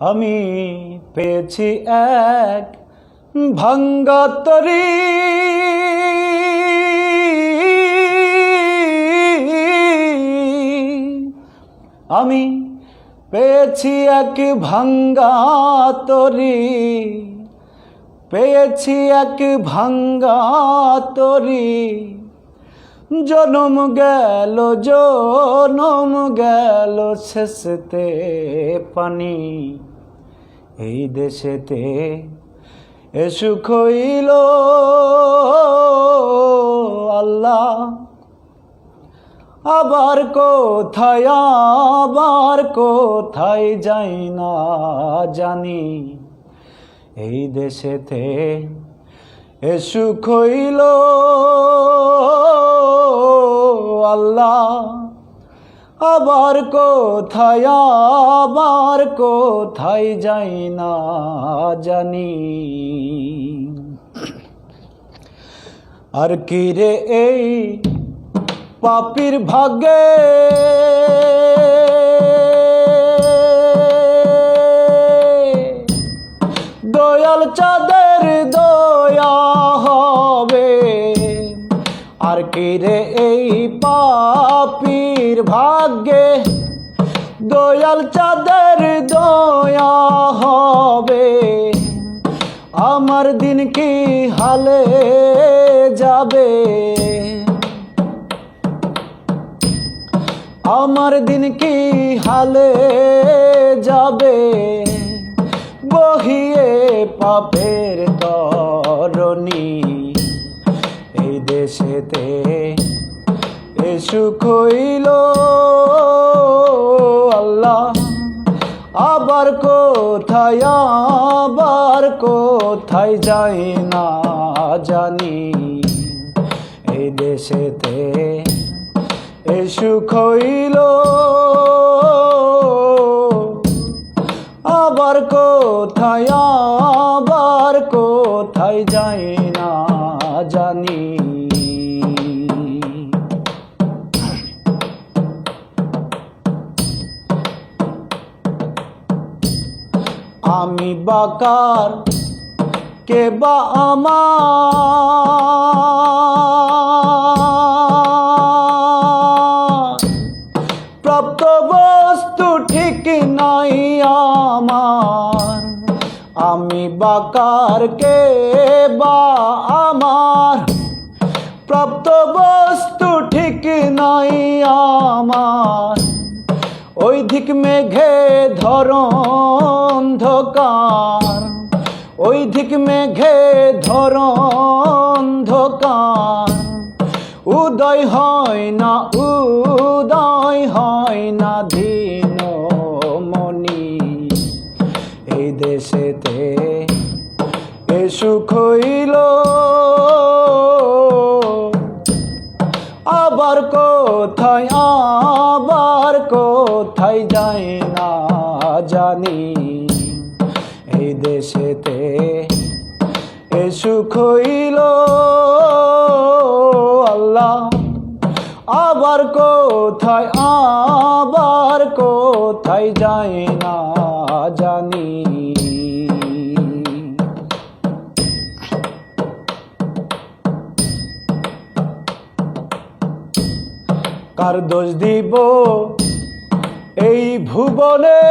আমি পেয়েছি এক ভাঙ্গা আমি পেয়েছি এক ভাঙ্গা তরি। পেয়েছি এক ভাঙ্গা তরি। জনম গেল জনম গেল শেষতে পানি। এই দেশেতে এ সুখ হইল। আল্লাহ, আবার কোথায় আবার কোথায় যাই না জানি। এই দেশেতে এ সুখ হইল। আল্লাহ আবার কোথায় আবার কোথায় যাই না জানি। আর কি রে এই পাপির ভাগে দয়াল চাঁদের দয়া আর এই পাপির ভাগ্যে? দয়াল চাঁদের দয়া হবে। আমার দিন কি হালে যাবে? আমার দিন কি হালে যাবে? বহিয়ে পাপের তরণী দেশেতে এসু সুখ হইল আল্লাহ, আবার কোথায় আবার কোথায় যাই না জানি। এই দেশেতে এসু সুখ আমি বাকার, কে বা আমার? প্রাপ্ত বস্তু ঠিক নাই আমার। আমি বাকার, কে বা আমার? প্রাপ্ত বস্তু ঠিক নাই আমার। ওই দিক মেঘে ধর অন্ধকার ওই দিক মেঘে ধর অন্ধকার উদয় হয় না, উদয় হয় না দিন মনি এই দেশেতে এ সুখ কোথায় যাই না জানি। এই দেশেতে এ সুখ হইল। আল্লাহ, আবার কোথায় আবার কোথায় যাই না জানি। কার দোষ দিব? এই ভুবনে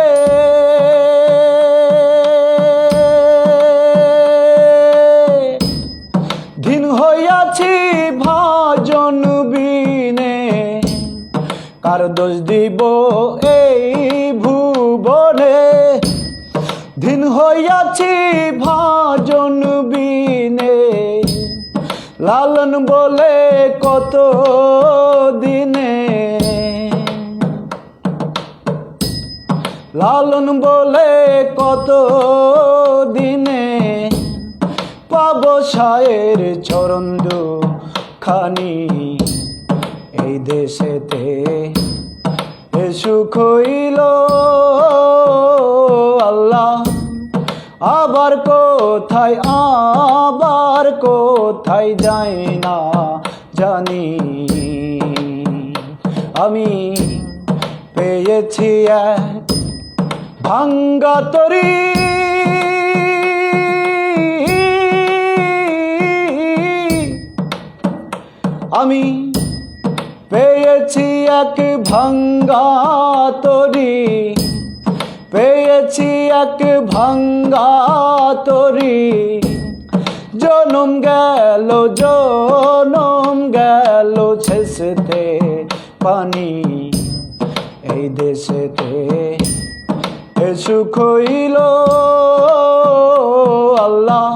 দিন হইয়াছি ভাজন বিনে কার দোষ দিব এই ভুবনে? দিন হইয়াছি ভাজন বিনে লালন বলে কত দিনে? লালন বলে কত দিনে পাব সায়ের চরন্দ খানি এই দেশেতে সুখ হইল আল্লাহ। আবার কোথায় আবার কোথায় যাই না জানি। আমি পেয়েছি এক ভাঙ্গা তরি। আমি পেয়েছি এক ভাঙ্গা তরি। পেয়েছি এক ভাঙ্গা তরি। জনম গেল জনম গেল শেষেতে পানি এই দেশেতে। সুখ হইল। আল্লাহ,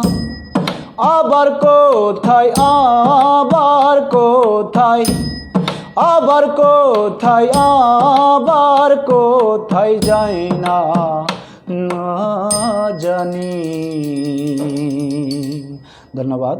আবার কোথায় আবার কোথায়? আবার কোথায় আবার কোথায় যাই না না জানি। ধন্যবাদ।